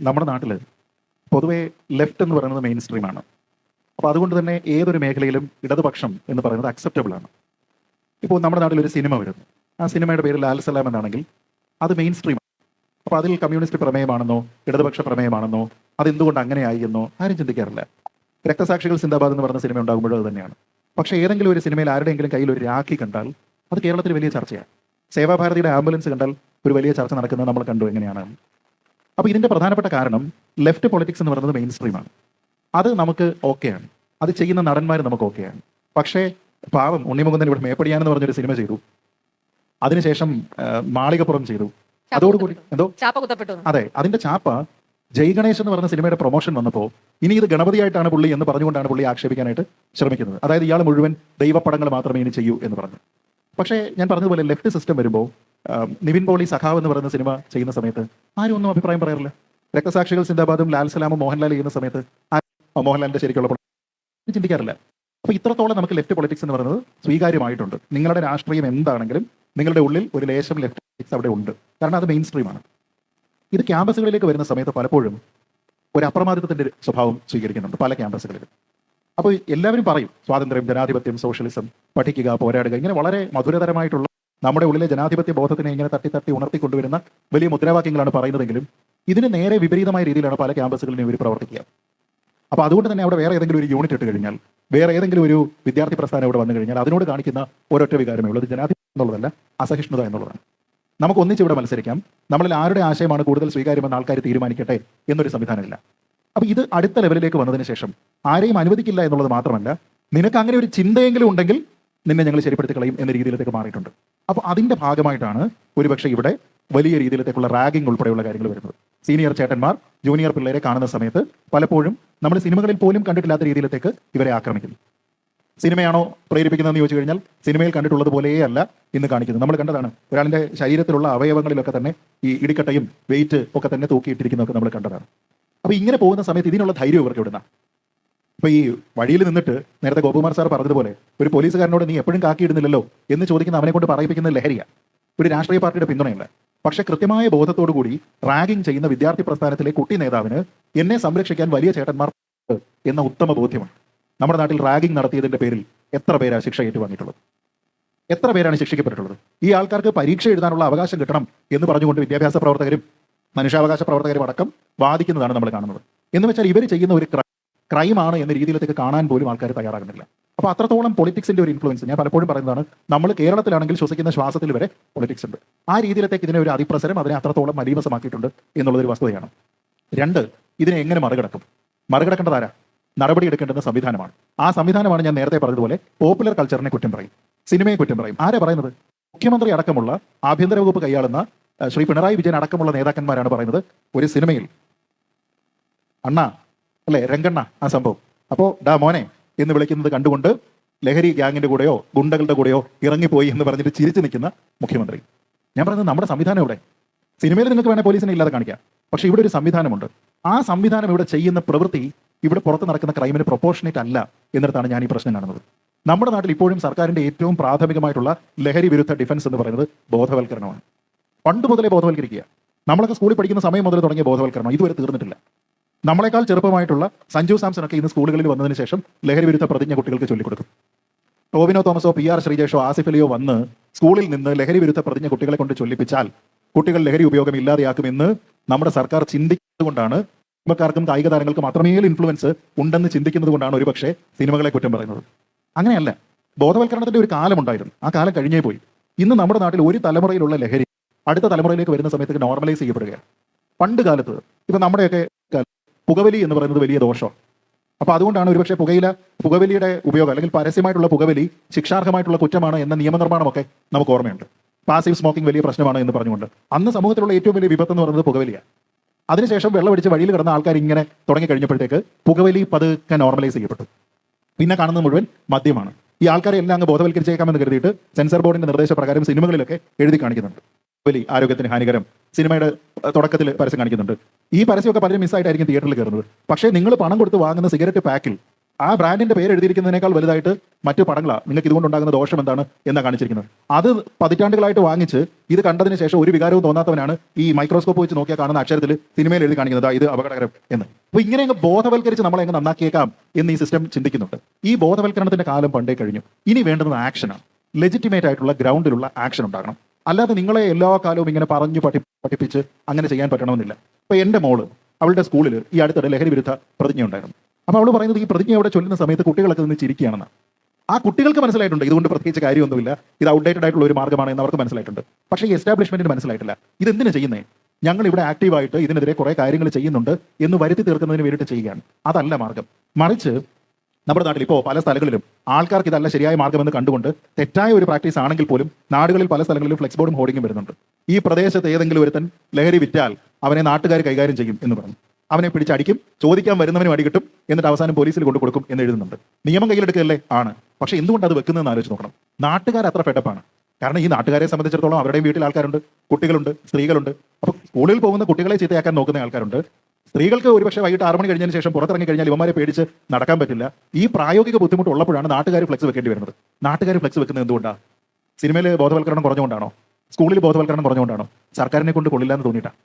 നമ്മുടെ നാട്ടിൽ പൊതുവേ ലെഫ്റ്റ് എന്ന് പറയുന്നത് മെയിൻ സ്ട്രീമാണ് അപ്പോൾ അതുകൊണ്ട് തന്നെ ഏതൊരു മേഖലയിലും ഇടതുപക്ഷം എന്ന് പറയുന്നത് അക്സെപ്റ്റബിൾ ആണ്. ഇപ്പോൾ നമ്മുടെ നാട്ടിൽ ഒരു സിനിമ വരുന്നു. ആ സിനിമയുടെ പേര് ലാൽ സലാം എന്നാണെങ്കിൽ അത് മെയിൻ സ്ട്രീം അപ്പോൾ അതിൽ കമ്മ്യൂണിസ്റ്റ് പ്രമേയമാണെന്നോ ഇടതുപക്ഷ പ്രമേയമാണെന്നോ അതെന്തുകൊണ്ട് അങ്ങനെയായി എന്നോ ആരും ചിന്തിക്കാറില്ല. രക്തസാക്ഷികൾ സിന്ദാബാദ് എന്ന് പറഞ്ഞ സിനിമ ഉണ്ടാകുമ്പോഴും അത് തന്നെയാണ്. പക്ഷേ ഏതെങ്കിലും ഒരു സിനിമയിൽ ആരുടെയെങ്കിലും കയ്യിൽ ഒരു രാഖി കണ്ടാൽ അത് കേരളത്തിൽ വലിയ ചർച്ചയാണ്. സേവാഭാരതിയുടെ ആംബുലൻസ് കണ്ടാൽ ഒരു വലിയ ചർച്ച നടക്കുന്നത് നമ്മൾ കണ്ടു എങ്ങനെയാണ്. അപ്പോൾ ഇതിന്റെ പ്രധാനപ്പെട്ട കാരണം ലെഫ്റ്റ് പൊളിറ്റിക്സ് എന്ന് പറയുന്നത് മെയിൻ സ്ട്രീമാണ് അത് നമുക്ക് ഓക്കെയാണ് അത് ചെയ്യുന്ന നടന്മാർ നമുക്ക് ഓക്കെയാണ് പക്ഷേ പാവം ഉണ്ണിമുകുന്ദൻ ഇവിടെ മേപ്പടിയാനെന്ന് പറഞ്ഞൊരു സിനിമ ചെയ്തു. അതിനുശേഷം മാളികപ്പുറം ചെയ്തു. അതോടുകൂടി എന്തോ? അതെ അതിന്റെ ചാപ്പ ജയ് ഗണേശ് എന്ന് പറഞ്ഞ സിനിമയുടെ പ്രൊമോഷൻ വന്നപ്പോൾ ഇനി ഇത് ഗണപതിയായിട്ടാണ് പുള്ളി എന്ന് പറഞ്ഞുകൊണ്ടാണ് പുള്ളി ആക്ഷേപിക്കാനായിട്ട് ശ്രമിക്കുന്നത്. അതായത് ഇയാൾ മുഴുവൻ ദൈവപ്പടങ്ങൾ മാത്രമേ ഇനി ചെയ്യൂ എന്ന് പറഞ്ഞു. പക്ഷേ ഞാൻ പറഞ്ഞതുപോലെ ലെഫ്റ്റ് സിസ്റ്റം വരുമ്പോൾ നിവിൻ പോളി സഖാവ് എന്ന് പറയുന്ന സിനിമ ചെയ്യുന്ന സമയത്ത് ആരും ഒന്നും അഭിപ്രായം പറയാറില്ല. രക്തസാക്ഷികൾ സിന്ദാബാദും ലാൽ സലാമും മോഹൻലാൽ ചെയ്യുന്ന സമയത്ത് മോഹൻലാലിന്റെ ശരിക്കുള്ള ചിന്തിക്കാറില്ല. അപ്പോൾ ഇത്രത്തോളം നമുക്ക് ലെഫ്റ്റ് പൊളിറ്റിക്സ് എന്ന് പറയുന്നത് സ്വീകാര്യമായിട്ടുണ്ട്. നിങ്ങളുടെ രാഷ്ട്രീയം എന്താണെങ്കിലും നിങ്ങളുടെ ഉള്ളിൽ ഒരു ലേശം ലെഫ്റ്റ് പൊളിറ്റിക്സ് അവിടെ ഉണ്ട്. കാരണം അത് മെയിൻ സ്ട്രീമാണ് ഇത് ക്യാമ്പസുകളിലേക്ക് വരുന്ന സമയത്ത് പലപ്പോഴും ഒരു അപ്രമാദിത്വത്തിന്റെ സ്വഭാവം സ്വീകരിക്കുന്നുണ്ട് പല ക്യാമ്പസുകളിലും. അപ്പോൾ എല്ലാവരും പറയും സ്വാതന്ത്ര്യം ജനാധിപത്യം സോഷ്യലിസം പഠിക്കുക പോരാടുക ഇങ്ങനെ വളരെ മധുരതരമായിട്ടുള്ള നമ്മുടെ ഉള്ളിലെ ജനാധിപത്യ ബോധത്തിനെ ഇങ്ങനെ തട്ടി തട്ടി ഉണർത്തിക്കൊണ്ടുവരുന്ന വലിയ മുദ്രാവാക്യങ്ങളാണ് പറയുന്നതെങ്കിലും ഇതിന് നേരെ വിപരീതമായ രീതിയിലാണ് പല ക്യാമ്പസുകളിലും ഇവർ പ്രവർത്തിക്കുക. അപ്പോൾ അതുകൊണ്ട് തന്നെ അവിടെ വേറെ ഏതെങ്കിലും ഒരു യൂണിറ്റ് ഇട്ട് കഴിഞ്ഞാൽ വേറെ ഏതെങ്കിലും ഒരു വിദ്യാർത്ഥി പ്രസ്ഥാനം അവിടെ വന്നു കഴിഞ്ഞാൽ അതിനോട് കാണിക്കുന്ന ഒരൊറ്റ വികാരമേ ഉള്ളൂ. ജനാധിപത്യം എന്നുള്ളതല്ല അസഹിഷ്ണുത എന്നുള്ളതാണ്. നമുക്ക് ഒന്നിച്ച് ഇവിടെ മത്സരിക്കാം. നമ്മളിൽ ആരുടെ ആശയമാണ് കൂടുതൽ സ്വീകാര്യമെന്ന് ആൾക്കാർ തീരുമാനിക്കട്ടെ എന്നൊരു സംവിധാനമില്ല. അപ്പൊ ഇത് അടുത്ത ലെവലിലേക്ക് വന്നതിന് ശേഷം ആരെയും അനുവദിക്കില്ല എന്നുള്ളത് മാത്രമല്ല നിനക്ക് അങ്ങനെ ഒരു ചിന്തയെങ്കിലും ഉണ്ടെങ്കിൽ നിന്നെ ഞങ്ങൾ ശരിപ്പെടുത്തി കളയും എന്ന രീതിയിലേക്ക് മാറിയിട്ടുണ്ട്. അപ്പോൾ അതിന്റെ ഭാഗമായിട്ടാണ് ഒരുപക്ഷെ ഇവിടെ വലിയ രീതിയിലേക്കുള്ള റാഗിംഗ് ഉൾപ്പെടെയുള്ള കാര്യങ്ങൾ വരുന്നത്. സീനിയർ ചേട്ടന്മാർ ജൂനിയർ പിള്ളേരെ കാണുന്ന സമയത്ത് പലപ്പോഴും നമ്മൾ സിനിമകളിൽ പോലും കണ്ടിട്ടില്ലാത്ത രീതിയിലേക്ക് ഇവരെ ആക്രമിക്കുന്നു. സിനിമയാണോ പ്രേരിപ്പിക്കുന്നതെന്ന് ചോദിച്ചു കഴിഞ്ഞാൽ സിനിമയിൽ കണ്ടിട്ടുള്ളത് പോലെയേ അല്ല ഇന്ന് കാണിക്കുന്നത്. നമ്മൾ കണ്ടതാണ് ഒരാളിന്റെ ശരീരത്തിലുള്ള അവയവങ്ങളിലൊക്കെ തന്നെ ഈ ഇടിക്കട്ടയും വെയിറ്റ് ഒക്കെ തന്നെ തൂക്കിയിട്ടിരിക്കുന്നതൊക്കെ നമ്മൾ കണ്ടതാണ്. അപ്പൊ ഇങ്ങനെ പോകുന്ന സമയത്ത് ഇതിനുള്ള ധൈര്യം ഇവർക്ക് ഇവിടുന്ന അപ്പോൾ ഈ വഴിയിൽ നിന്നിട്ട് നേരത്തെ ഗോപകുമാർ സാർ പറഞ്ഞതുപോലെ ഒരു പോലീസുകാരനോട് നീ എപ്പോഴും കാക്കിയിടുന്നില്ലല്ലോ എന്ന് ചോദിക്കുന്ന അവനെ കൊണ്ട് പറയിപ്പിക്കുന്ന ലഹരിയ. ഒരു രാഷ്ട്രീയ പാർട്ടിയുടെ പിന്തുണയില്ല പക്ഷെ കൃത്യമായ ബോധത്തോടു കൂടി റാഗിംഗ് ചെയ്യുന്ന വിദ്യാർത്ഥി പ്രസ്ഥാനത്തിലെ കുട്ടി നേതാവിന് എന്നെ സംരക്ഷിക്കാൻ വലിയ ചേട്ടന്മാർ എന്ന ഉത്തമ ബോധ്യമാണ് നമ്മുടെ നാട്ടിൽ റാഗിംഗ് നടത്തിയതിന്റെ പേരിൽ എത്ര പേരാണ് ശിക്ഷ ഏറ്റുവാങ്ങിയിട്ടുള്ളത്? എത്ര പേരാണ് ശിക്ഷിക്കപ്പെട്ടിട്ടുള്ളത്? ഈ ആൾക്കാർക്ക് പരീക്ഷ എഴുതാനുള്ള അവകാശം കിട്ടണം എന്ന് പറഞ്ഞുകൊണ്ട് വിദ്യാഭ്യാസ പ്രവർത്തകരും മനുഷ്യാവകാശ പ്രവർത്തകരും അടക്കം വാദിക്കുന്നതാണ് നമ്മൾ കാണുന്നത്. എന്ന് വെച്ചാൽ ഇവർ ചെയ്യുന്ന ഒരു ക്രൈമാണ് എന്ന രീതിയിലേക്ക് കാണാൻ പോലും ആൾക്കാർ തയ്യാറാകുന്നില്ല. അപ്പോൾ അത്രത്തോളം പൊളിറ്റിക്സിന്റെ ഒരു ഇൻഫ്ലുവൻസ് ഞാൻ പലപ്പോഴും പറയുന്നതാണ് നമ്മൾ കേരളത്തിലാണെങ്കിൽ ശ്വസിക്കുന്ന ശ്വാസത്തിൽ വരെ പൊളിറ്റിക്സ് ഉണ്ട്. ആ രീതിയിലേക്ക് ഇതിനെ ഒരു അതിപ്രസരം അതിനെ അത്രത്തോളം മലീമസമാക്കിയിട്ടുണ്ട് എന്നുള്ളതൊരു വസ്തുതയാണ്. രണ്ട് ഇതിനെ എങ്ങനെ മറികടക്കും? മറികടക്കേണ്ടത് ആരാ? നടപടി സംവിധാനമാണ്. ആ സംവിധാനമാണ് ഞാൻ നേരത്തെ പറഞ്ഞതുപോലെ പോപ്പുലർ കൾച്ചറിനെ കുറ്റം പറയും. സിനിമയെ കുറ്റം പറയും. ആരാ പറയുന്നത്? മുഖ്യമന്ത്രി അടക്കമുള്ള ആഭ്യന്തര വകുപ്പ് കൈയാളുന്ന ശ്രീ പിണറായി വിജയൻ അടക്കമുള്ള നേതാക്കന്മാരാണ് പറയുന്നത്. ഒരു സിനിമയിൽ. അണ്ണ അല്ലെ രംഗണ്ണ ആ സംഭവം. അപ്പോ ഡാ മോനെ എന്ന് വിളിക്കുന്നത് കണ്ടുകൊണ്ട് ലഹരി ഗ്യാങ്ങിന്റെ കൂടെയോ ഗുണ്ടകളുടെ കൂടെയോ ഇറങ്ങിപ്പോയി എന്ന് പറഞ്ഞിട്ട് ചിരിച്ചു നിൽക്കുന്ന മുഖ്യമന്ത്രി. ഞാൻ പറയുന്നത് നമ്മുടെ സംവിധാനം ഇവിടെ സിനിമയിൽ നിങ്ങൾക്ക് വേണേൽ പോലീസിനെ ഇല്ലാതെ കാണിക്കാം. പക്ഷെ ഇവിടെ ഒരു സംവിധാനമുണ്ട്. ആ സംവിധാനം ഇവിടെ ചെയ്യുന്ന പ്രവൃത്തി ഇവിടെ പുറത്ത് നടക്കുന്ന ക്രൈമിന് പ്രൊപ്പോർഷനേറ്റ് അല്ല എന്നിടത്താണ് ഞാൻ ഈ പ്രശ്നം കാണുന്നത്. നമ്മുടെ നാട്ടിൽ ഇപ്പോഴും സർക്കാരിന്റെ ഏറ്റവും പ്രാഥമികമായിട്ടുള്ള ലഹരി വിരുദ്ധ ഡിഫൻസ് എന്ന് പറയുന്നത് ബോധവൽക്കരണമാണ്. പണ്ട് മുതലേ ബോധവൽക്കരിക്കുക. നമ്മളൊക്കെ സ്കൂളിൽ പഠിക്കുന്ന സമയം മുതൽ തുടങ്ങിയ ബോധവൽക്കരണം ഇതുവരെ തീർന്നിട്ടില്ല. നമ്മളെക്കാൾ ചെറുപ്പമായിട്ടുള്ള സഞ്ജു സാംസൺ ഒക്കെ ഇന്ന് സ്കൂളുകളിൽ വന്നതിന് ശേഷം ലഹരി വിരുദ്ധ പ്രതിജ്ഞ കുട്ടികൾക്ക് ചൊല്ലിക്കൊടുക്കും. ടോവിനോ തോമസോ പി ആർ ശ്രീജേഷോ ആസിഫ് അലിയോ വന്ന് സ്കൂളിൽ നിന്ന് ലഹരി വിരുദ്ധ പ്രതിജ്ഞ കുട്ടികളെ കൊണ്ട് ചൊല്ലിപ്പിച്ചാൽ കുട്ടികൾ ലഹരി ഉപയോഗം ഇല്ലാതെയാക്കുമെന്ന് നമ്മുടെ സർക്കാർ ചിന്തിക്കുന്നതുകൊണ്ടാണ് സിനിമക്കാർക്കും കായിക താരങ്ങൾക്കും അത്രമേൽ ഇൻഫ്ലുവൻസ് ഉണ്ടെന്ന് ചിന്തിക്കുന്നത് കൊണ്ടാണ് ഒരുപക്ഷെ സിനിമകളെ കുറ്റം പറയുന്നത്. അങ്ങനെയല്ല. ബോധവൽക്കരണത്തിന്റെ ഒരു കാലമുണ്ടായിരുന്നു. ആ കാലം കഴിഞ്ഞേ പോയി. ഇന്ന് നമ്മുടെ നാട്ടിൽ ഒരു തലമുറയിലുള്ള ലഹരി അടുത്ത തലമുറയിലേക്ക് വരുന്ന സമയത്ത് നോർമലൈസ് ചെയ്യപ്പെടുകയാണ് പണ്ട് കാലത്ത് ഇപ്പം നമ്മുടെയൊക്കെ പുകവലി എന്ന് പറയുന്നത് വലിയ ദോഷം അപ്പോൾ അതുകൊണ്ടാണ് ഒരുപക്ഷെ പുകയില പുകവലിയുടെ ഉപയോഗം അല്ലെങ്കിൽ പരസ്യമായിട്ടുള്ള പുകവലി ശിക്ഷാർഹമായിട്ടുള്ള കുറ്റമാണ് എന്ന നിയമനിർമ്മാണമൊക്കെ നമുക്ക് ഓർമ്മയുണ്ട്. പാസീവ് സ്മോക്കിംഗ് വലിയ പ്രശ്നമാണ് എന്ന് പറഞ്ഞുകൊണ്ട്. അന്ന് സമൂഹത്തിലുള്ള ഏറ്റവും വലിയ വിപത്ത് എന്ന് പറയുന്നത് പുകവലിയാണ്. അതിനുശേഷം വെള്ളമടിച്ച് വഴിയിൽ കിടന്ന ആൾക്കാർ ഇങ്ങനെ തുടങ്ങി കഴിഞ്ഞപ്പോഴത്തേക്ക് പുകവലി പതുക്കെ നോർമലൈസ് ചെയ്യപ്പെട്ടു. പിന്നെ കാണുന്നത് മുഴുവൻ മദ്യമാണ്. ഈ ആൾക്കാരെ എല്ലാം അങ്ങ് ബോധവൽക്കരിച്ചേക്കാമെന്ന് കരുതിയിട്ട് സെൻസർ ബോർഡിന്റെ നിർദ്ദേശപ്രകാരം സിനിമകളിലൊക്കെ എഴുതി കാണിക്കുന്നുണ്ട്. വലി ആരോഗ്യത്തിന് ഹാനികരം സിനിമയുടെ തുടക്കത്തിൽ പരസ്യം കാണിക്കുന്നുണ്ട്. ഈ പരസ്യമൊക്കെ പലരും മിസ്സായിട്ടായിരിക്കും തിയേറ്ററിൽ കയറുന്നത്. പക്ഷേ നിങ്ങൾ പണം കൊടുത്ത് വാങ്ങുന്ന സിഗരറ്റ് പാക്കിൽ ആ ബ്രാൻഡിന്റെ പേര് എഴുതിയിരിക്കുന്നതിനേക്കാൾ വലുതായിട്ട് മറ്റു പടങ്ങളാണ് നിങ്ങൾക്ക് ഇതുകൊണ്ടുണ്ടാകുന്ന ദോഷം എന്താണ് എന്നാണ് കാണിച്ചിരിക്കുന്നത്. അത് പതിറ്റാണ്ടുകളായിട്ട് വാങ്ങിച്ച് ഇത് കണ്ടതിന് ശേഷം ഒരു വികാരവും തോന്നാത്തവനാണ് ഈ മൈക്രോസ്കോപ്പ് വെച്ച് നോക്കിയാൽ കാണുന്ന അക്ഷരത്തിൽ സിനിമയിൽ എഴുതി കാണിക്കുന്നത്. "ദാ ഇത് അപകടകരം എന്ന്. അപ്പോൾ ഇങ്ങനെ അങ്ങ് ബോധവൽക്കരിച്ച് നമ്മളെ അങ്ങ് നന്നാക്കിയേക്കാം എന്ന് ഈ സിസ്റ്റം ചിന്തിക്കുന്നുണ്ട്. ഈ ബോധവൽക്കരണത്തിന്റെ കാലം പണ്ടേ കഴിഞ്ഞു. ഇനി വേണ്ടുന്നത് ആക്ഷനാണ് ലെജിറ്റിമേറ്റ് ആയിട്ടുള്ള ഗ്രൗണ്ടിലുള്ള ആക്ഷൻ ഉണ്ടാകണം. അല്ലാതെ നിങ്ങളെ എല്ലാ കാലവും ഇങ്ങനെ പറഞ്ഞു പഠി പഠിപ്പിച്ച് അങ്ങനെ ചെയ്യാൻ പറ്റണമെന്നില്ല. ഇപ്പൊ എന്റെ മോൾ അവളുടെ സ്കൂളിൽ ഈ അടുത്തിടെ ലഹരി വിരുദ്ധ പ്രതിജ്ഞ ഉണ്ടായിരുന്നു. അപ്പൊ അവൾ പറയുന്നത് ഈ പ്രതിജ്ഞ അവിടെ ചൊല്ലുന്ന സമയത്ത് കുട്ടികളൊക്കെ നിന്ന് ചിരിക്കുകയാണെന്ന്. ആ കുട്ടികൾക്ക് മനസ്സിലായിട്ടുണ്ട്. ഇതുകൊണ്ട് പ്രത്യേകിച്ച് കാര്യമൊന്നുമില്ല. ഇത് ഔട്ട്ഡേറ്റഡ് ആയിട്ടുള്ള ഒരു മാർഗമാണ് എന്ന് അവർക്ക് മനസ്സിലായിട്ടുണ്ട്. പക്ഷേ ഈ എസ്റ്റാബ്ലിഷ്മെന്റിന് മനസ്സിലായിട്ടില്ല. ഇത് എന്തിനു ചെയ്യുന്നേ? ഞങ്ങൾ ഇവിടെ ആക്റ്റീവായിട്ട് ഇതിനെതിരെ കുറെ കാര്യങ്ങൾ ചെയ്യുന്നുണ്ട് എന്ന് വരുത്തി തീർക്കുന്നതിന് വേണ്ടിയിട്ട് ചെയ്യുകയാണ്. അതല്ല മാർഗം. മറിച്ച് നമ്മുടെ നാട്ടിൽ ഇപ്പോൾ പല സ്ഥലങ്ങളിലും ആൾക്കാർക്ക് ഇതല്ല ശരിയായ മാർഗമെന്ന് കണ്ടുകൊണ്ട് തെറ്റായ ഒരു പ്രാക്ടീസ് ആണെങ്കിൽ പോലും നാടുകളിൽ പല സ്ഥലങ്ങളിലും ഫ്ലെക്സ് ബോർഡും ഹോർഡിങ്ങും വരുന്നുണ്ട്. ഈ പ്രദേശത്ത് ഏതെങ്കിലും ഒരുത്തൻ ലഹരി വിറ്റാൽ അവനെ നാട്ടുകാർ കൈകാര്യം ചെയ്യും എന്ന് പറഞ്ഞു. അവനെ പിടിച്ചടിക്കും ചോദിക്കാൻ വരുന്നവനും അടികിട്ടും എന്നിട്ട് അവസാനം പോലീസിൽ കൊണ്ടു കൊടുക്കും എന്ന് എഴുതുന്നുണ്ട്. നിയമം കയ്യിലെടുക്കല്ലേ ആണ്. പക്ഷെ എന്തുകൊണ്ട് അത് വെക്കുന്നതെന്ന് ആലോചിച്ച് നോക്കണം. നാട്ടുകാർ അത്ര ഫെഡപ്പാണ് കാരണം ഈ നാട്ടുകാരെ സംബന്ധിച്ചിടത്തോളം അവരുടെയും വീട്ടിൽ ആൾക്കാരുണ്ട് കുട്ടികളുണ്ട് സ്ത്രീകളുണ്ട്. അപ്പൊ സ്കൂളിൽ പോകുന്ന കുട്ടികളെ ചീത്തയാക്കാൻ നോക്കുന്ന ആൾക്കാരുണ്ട്. സ്ത്രീകൾക്ക് ഒരുപക്ഷെ വൈകിട്ട് ആറ് മണി കഴിഞ്ഞതിന് ശേഷം പുറത്തിറങ്ങി കഴിഞ്ഞാൽ ഇവന്മാരെ പേടിച്ച് നടക്കാൻ പറ്റില്ല. ഈ പ്രായോഗിക ബുദ്ധിമുട്ട് ഉള്ളപ്പോഴാണ് നാട്ടുകാർ ഫ്ലെക്സ് വെക്കേണ്ടി വരുന്നത്. നാട്ടുകാർ ഫ്ലെക്സ് വെക്കുന്നത് എന്തുകൊണ്ടാണ് സിനിമയിൽ ബോധവൽക്കരണം കുറഞ്ഞുകൊണ്ടാണോ? സ്കൂളിൽ ബോധവൽക്കരണം കുറഞ്ഞുകൊണ്ടാണോ? സർക്കാരിനെ കൊണ്ട് കൊള്ളില്ല എന്ന് തോന്നിയിട്ടാണ്